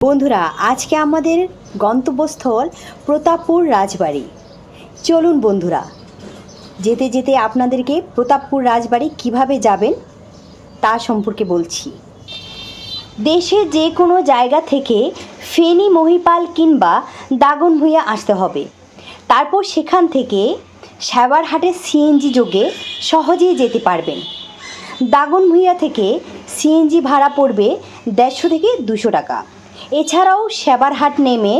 বন্ধুরা, আজকে আমাদের গন্তব্যস্থল প্রতাপপুর রাজবাড়ি। চলুন বন্ধুরা, যেতে যেতে আপনাদেরকে প্রতাপপুর রাজবাড়ি কীভাবে যাবেন তা সম্পর্কে বলছি। দেশের যে কোনো জায়গা থেকে ফেনী, মহিপাল কিংবা দাগনভূঞা আসতে হবে। তারপর সেখান থেকে শ্যাবারহাটের সিএনজি যোগে সহজেই যেতে পারবেন। দাগনভূঞা থেকে সিএনজি ভাড়া পড়বে দেড়শো থেকে দুশো টাকা। এছাড়াও সেবারহাট নেমে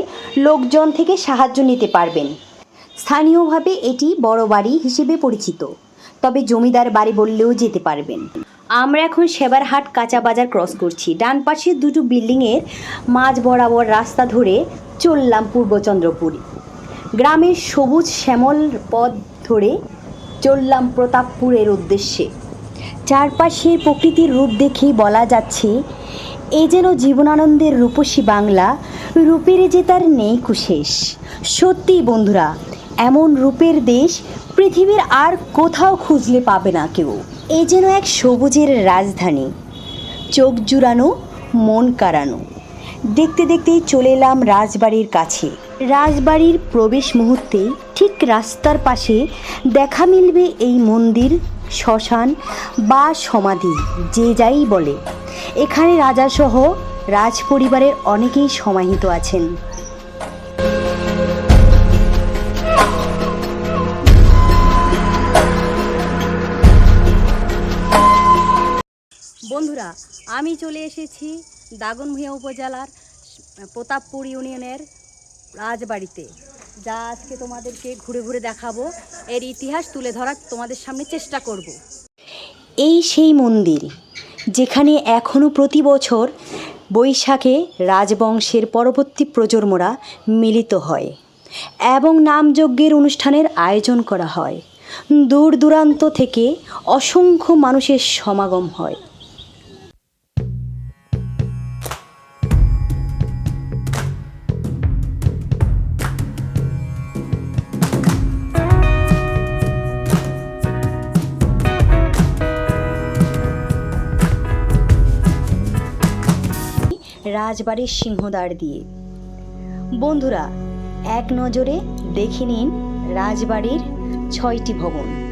লোকজন থেকে সাহায্য নিতে পারবেন। স্থানীয়ভাবে এটি বড় বাড়ি হিসেবে পরিচিত, তবে জমিদার বাড়ি বললেও যেতে পারবেন। আমরা এখন সেবারহাট কাঁচা বাজার ক্রস করছি। ডান পাশে দুটো বিল্ডিংয়ের মাঝ বরাবর রাস্তা ধরে চললাম পূর্বচন্দ্রপুর গ্রামের সবুজ শ্যামল পথ ধরে চললাম প্রতাপপুরের উদ্দেশ্যে। চারপাশের প্রকৃতির রূপ দেখেই বলা যাচ্ছে এ যেন জীবনানন্দের রূপসী বাংলা, রূপের যে তার নেই কুশেষ। সত্যি বন্ধুরা, এমন রূপের দেশ পৃথিবীর আর কোথাও খুঁজলে পাবে না কেউ। এ যেন এক সবুজের রাজধানী। চোখ জুড়ানো, মন কাড়ানো। দেখতে দেখতেই চলে এলাম রাজবাড়ির কাছে। রাজবাড়ির প্রবেশ মুহূর্তে ঠিক রাস্তার পাশে দেখা মিলবে এই মন্দির শ্মশান বা সমাধি, যে যাই বলে। এখানে রাজাসহ রাজ পরিবারের অনেকেই সমাহিত আছেন। বন্ধুরা, আমি চলে এসেছি দাগনভূঞা উপজেলার প্রতাপপুর ইউনিয়নের রাজবাড়িতে। যা আজকে তোমাদেরকে ঘুরে ঘুরে দেখাবো। এর ইতিহাস তুলে ধরার তোমাদের সামনে চেষ্টা করব। এই সেই মন্দির, যেখানে এখনও প্রতি বছর বৈশাখে রাজবংশের পরবর্তী প্রজন্মরা মিলিত হয় এবং নামযজ্ঞের অনুষ্ঠানের আয়োজন করা হয়। দূর দূরান্ত থেকে অসংখ্য মানুষের সমাগম হয়। রাজবাড়ির সিংহদ্বার দিয়ে। বন্ধুরা এক নজরে দেখে নিন রাজবাড়ির ছয়টি ভবন।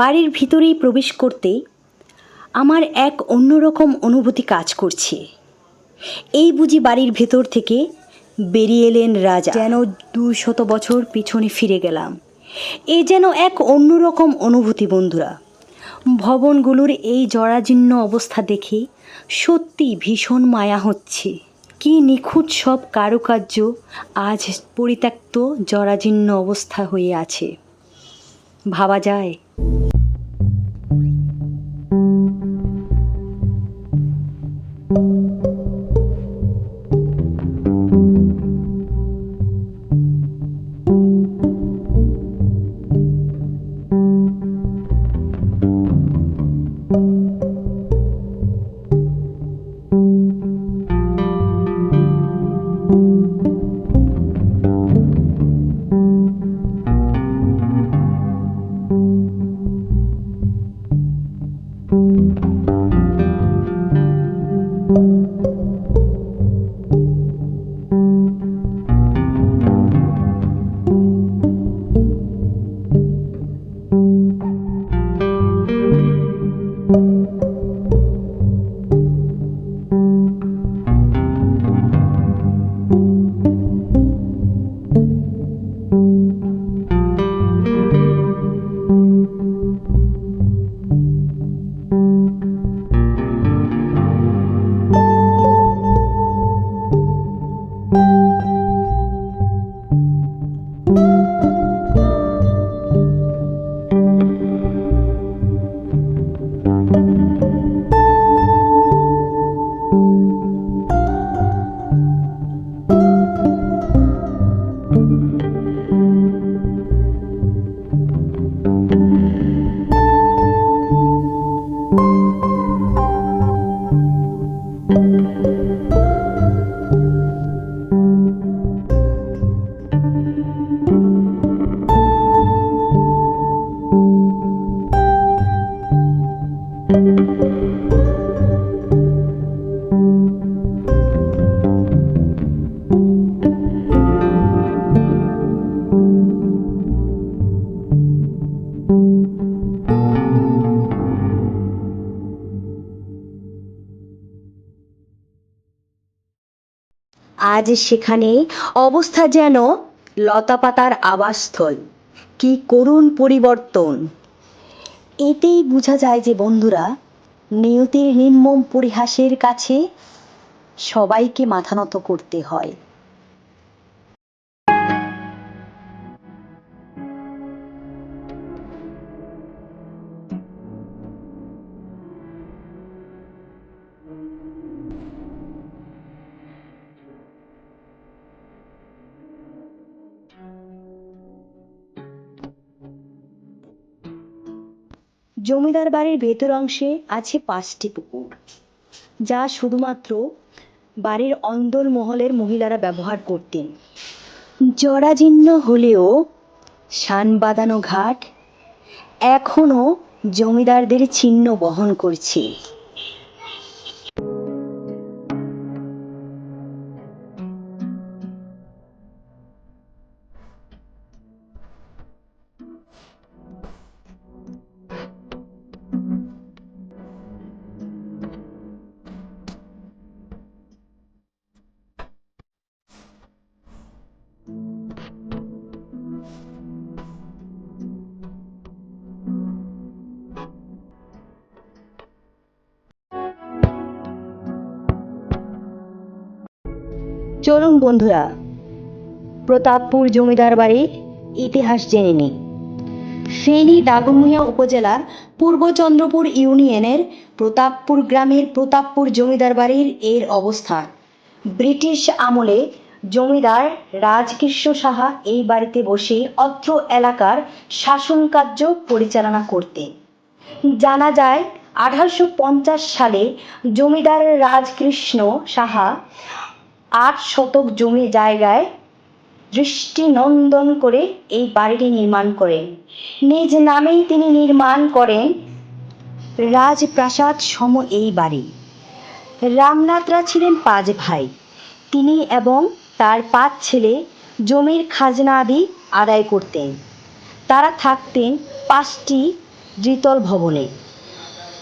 বাড়ির ভিতরেই প্রবেশ করতে আমার এক অন্যরকম অনুভূতি কাজ করছে। এই বুঝি বাড়ির ভেতর থেকে বেরিয়ে এলেন রাজা। যেন দু শত বছর পিছনে ফিরে গেলাম। এ যেন এক অন্যরকম অনুভূতি বন্ধুরা। ভবনগুলোর এই জরাজীর্ণ অবস্থা দেখে সত্যি ভীষণ মায়া হচ্ছে। কি নিখুঁত সব কারুকার্য আজ পরিত্যক্ত জরাজীর্ণ অবস্থা হয়ে আছে। ভাবা যায় আজ সেখানে অবস্থা যেন লতাপাতার আবাসস্থল। কি করুণ পরিবর্তন। এতেই বোঝা যায় যে বন্ধুরা, নিয়তির নির্মম পরিহাসের কাছে সবাইকে মাথা নত করতে হয়। জমিদার বাড়ির ভেতর অংশে আছে পাঁচটি পুকুর, যা শুধুমাত্র বাড়ির অন্দর মহলের মহিলারা ব্যবহার করতেন। জরাজীর্ণ হলেও শান বাঁধানো ঘাট এখনও জমিদারদের চিহ্ন বহন করছে। চলুন বন্ধুরা, প্রতাপপুর জমিদার বাড়ির ইতিহাস জেনে নিই। ফেনী দাগনভূঞা উপজেলার পূর্ব চন্দ্রপুর ইউনিয়নের প্রতাপপুর গ্রামের প্রতাপপুর জমিদার বাড়ির এর অবস্থান। ব্রিটিশ আমলে জমিদার রাজকৃষ্ণ সাহা এই বাড়িতে বসে অত্র এলাকার শাসন কার্য পরিচালনা করতেন। জানা যায়, আঠারোশো পঞ্চাশ সালে জমিদার রাজকৃষ্ণ সাহা আট শতক জমি জায়গায় দৃষ্টিনন্দন করে এই বাড়িটি নির্মাণ করেন। নিজ নামেই তিনি নির্মাণ করেন রাজপ্রাসাদ সম এই বাড়ি। রামনাথরা ছিলেন পাঁচ ভাই। তিনি এবং তার পাঁচ ছেলে জমির খাজনা আদি আদায় করতেন। তারা থাকতেন পাঁচটি দ্বিতল ভবনে।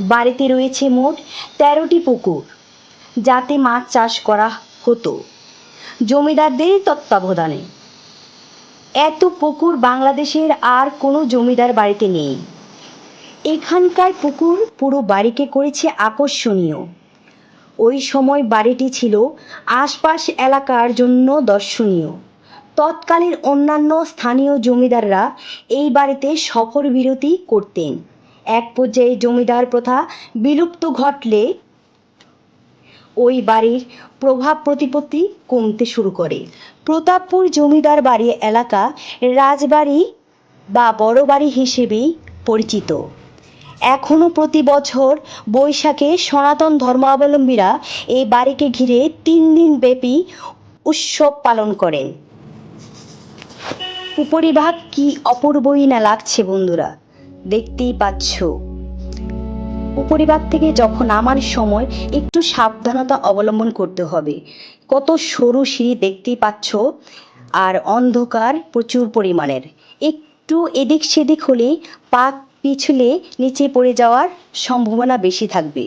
বাড়িতে রয়েছে মোট তেরোটি পুকুর, যাতে মাছ চাষ করা হতো। জমিদারদের তত্ত্বাবধানে। এত পুকুর বাংলাদেশের আর কোনো জমিদার বাড়িতে নেই। এখানকার পুকুর পুরো বাড়িকে করেছে আকর্ষণীয়। ওই সময় বাড়িটি ছিল আশপাশ এলাকার জন্য দর্শনীয়। তৎকালীন অন্যান্য স্থানীয় জমিদাররা এই বাড়িতে সফর বিরতি করতেন। এক পর্যায়ে জমিদার প্রথা বিলুপ্ত ঘটলে ওই বাড়ির প্রভাব প্রতিপত্তি কমতে শুরু করে। প্রতাপপুর জমিদার বাড়ি এলাকা রাজবাড়ি বা বড় বাড়ি হিসেবেই পরিচিত। এখনও প্রতি বছর বৈশাখে সনাতন ধর্মাবলম্বীরা এই বাড়িকে ঘিরে তিন দিন ব্যাপী উৎসব পালন করেন। উপরিভাগ কি অপূর্বই না লাগছে বন্ধুরা? দেখতেই পাচ্ছ। উপরিভাগ থেকে যখন নামার সময়, একটু সাবধানতা অবলম্বন করতে হবে। কত সরু সিঁড়ি দেখতেই পাচ্ছ, আর অন্ধকার প্রচুর পরিমাণের। একটু এদিক সেদিক হলে পা পিছলে নিচে পড়ে যাওয়ার সম্ভাবনা বেশি থাকবে।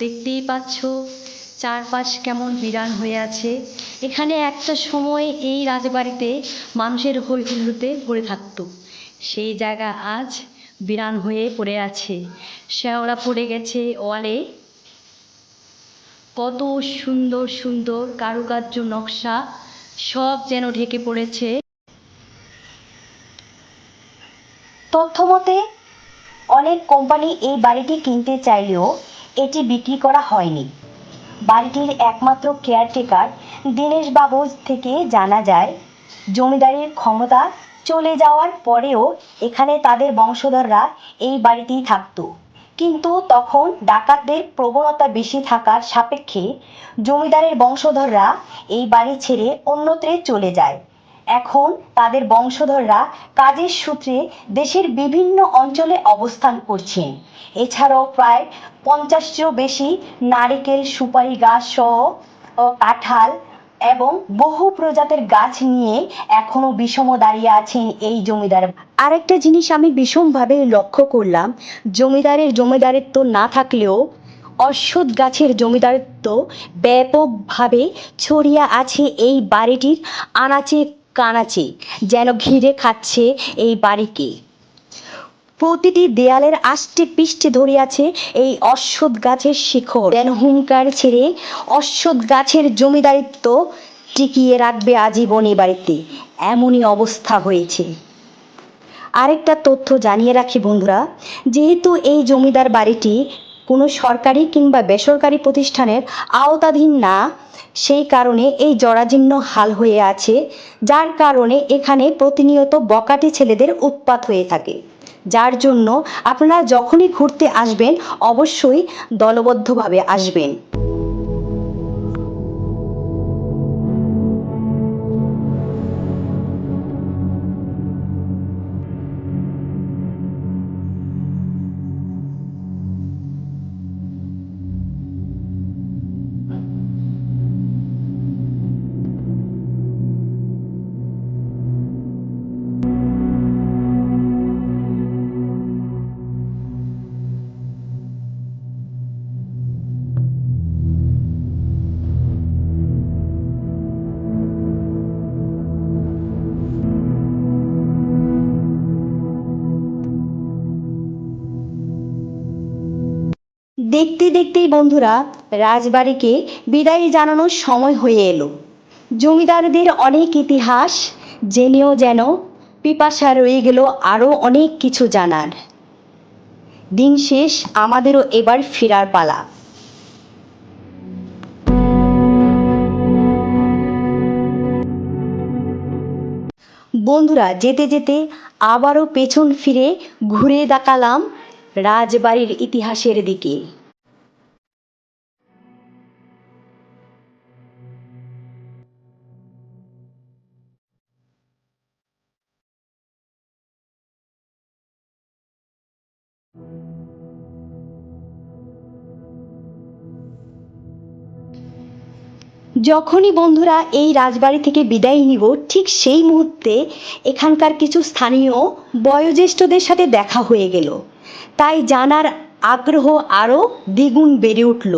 দেখতেই পাচ্ছ চারপাশ কেমন বিরান হয়ে আছে। এখানে একটা সময় এই রাজবাড়িতে মানুষের হই হুল্লোড়ে ভরে থাকতো। সেই জায়গা আজ বিরান হয়ে পড়ে আছে। শ্যাওলা পড়ে গেছে ওয়ালে। কত সুন্দর সুন্দর কারুকার্য নকশা সব যেন ঢেকে পড়েছে। তথ্যমতে, অনেক কোম্পানি এই বাড়িটি কিনতে চাইলেও এটি বিক্রি করা হয়নি। বাড়িটির একমাত্র কেয়ারটেকার দীনেশ বাবু থেকে জানা যায়, জমিদারের ক্ষমতা চলে যাওয়ার পরেও এখানে তাদের বংশধররা এই বাড়িতেই থাকত। কিন্তু তখন ডাকাতদের প্রবণতা বেশি থাকার সাপেক্ষে জমিদারের বংশধররা এই বাড়ি ছেড়ে অন্যত্রে চলে যায়। এখন তাদের বংশধররা কাজের সূত্রে দেশের বিভিন্ন অঞ্চলে অবস্থান করছেন। এছাড়াও প্রায় পঞ্চাশটিরও বেশি নারিকেল সুপারি গাছ সহ কাঁঠাল এবং বহু প্রজাতির গাছ নিয়ে এখনও বিষম দাঁড়িয়ে আছেন এই জমিদার। আরেকটা জিনিস আমি বিষমভাবে লক্ষ্য করলাম, জমিদারের জমিদারিত্ব না থাকলেও অশ্বত্থ গাছের জমিদারিত্ব ব্যাপকভাবে ছড়িয়ে আছে এই বাড়িটির আনাচে কানাচে যেন ঘিরে খাচ্ছে এই বাড়িকে। প্রতিটি দেয়ালের আষ্টে পিষ্টে ধরিয়াছে এই অশ্বত্থ গাছের শিখর। যেন হুঙ্কার ছেড়ে অশ্বত্থ গাছের জমিদারিত্ব টিকিয়ে রাখবে আজীবন এ বাড়িতে। এমনই অবস্থা হয়েছে। আরেকটা তথ্য জানিয়ে রাখি বন্ধুরা, যেহেতু এই জমিদার বাড়িটি কোনো সরকারি কিংবা বেসরকারি প্রতিষ্ঠানের আওতাধীন না, সেই কারণে এই জরাজীর্ণ হাল হয়ে আছে, যার কারণে এখানে প্রতিনিয়ত বকাটি ছেলেদের উৎপাত হয়ে থাকে। যার জন্য আপনারা যখনই ঘুরতে আসবেন, অবশ্যই দলবদ্ধভাবে আসবেন। দেখতে দেখতেই বন্ধুরা, রাজবাড়িকে বিদায় জানানোর সময় হয়ে এলো। জমিদারদের অনেক ইতিহাস, জেনেও যেন পিপাসা রয়ে গেল আরও অনেক কিছু জানার। দিন শেষ, আমাদেরও এবার ফেরার পালা। বন্ধুরা, যেতে যেতে আবারও পেছন ফিরে ঘুরে তাকালাম রাজবাড়ির ইতিহাসের দিকে। যখনই বন্ধুরা এই রাজবাড়ি থেকে বিদায় নিব, ঠিক সেই মুহূর্তে এখানকার কিছু স্থানীয় বয়োজ্যেষ্ঠদের সাথে দেখা হয়ে গেল। তাই জানার আগ্রহ আরও দ্বিগুণ বেড়ে উঠল।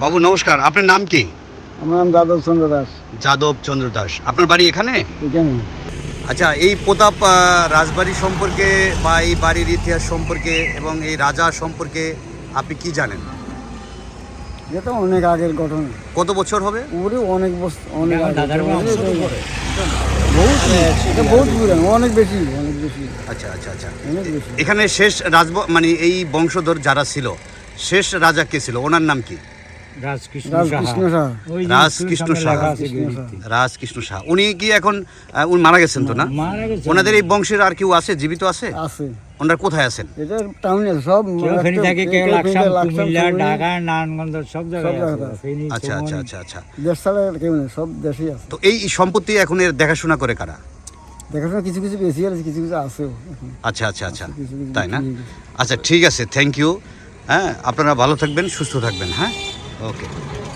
বাবু, নমস্কার। আপনার নাম কি? আমার নাম যাদব চন্দ্র দাস। যাদব চন্দ্র দাস। আপনার বাড়ি এখানে? এখানে। আচ্ছা এই প্রতাপ রাজবাড়ি সম্পর্কে বা এই বাড়ির ইতিহাস সম্পর্কে এবং এই রাজা সম্পর্কে আপনি কি জানেন? এটা অনেক আগের ঘটনা। কত বছর হবে? ওরে অনেক এটা বহুত পুরানো। অনেক বেশি অনেক বেশি। আচ্ছা আচ্ছা আচ্ছা। অনেক বেশি। এখানে শেষ রাজ মানে এই বংশধর যারা ছিল শেষ রাজা কে ছিল? ওনার নাম কি? রাজকৃষ্ণ সাহা। রাজকৃষ্ণ। রাজকৃষ্ণ উনি কি এখন উনি মারা গেছেন তো না? ওনাদের এই বংশের আর কেউ আছে? জীবিত আছে? আছে। ওনারা কোথায় আছেন? এটা টাউনে সব ফেনী থাকে কেউ কেউ লাকসাম কুমিল্লা ঢাকা নারায়ণগঞ্জ সব জায়গায় সব আছে। জায়গায় আছে। ফেনী আচ্ছা আচ্ছা আচ্ছা আচ্ছা। দেশ ছাড়া কেউ নেই সব দেশেই আছে। তো এই সম্পত্তি এখন এর দেখাশোনা করে কারা? দেখাশোনা কিছু কিছু বেশি আছে কিছু কিছু আছেও। আচ্ছা আচ্ছা আচ্ছা। তাই না। আচ্ছা ঠিক আছে থ্যাংক ইউ হ্যাঁ আপনারা ভালো থাকবেন সুস্থ থাকবেন হ্যাঁ? Okay.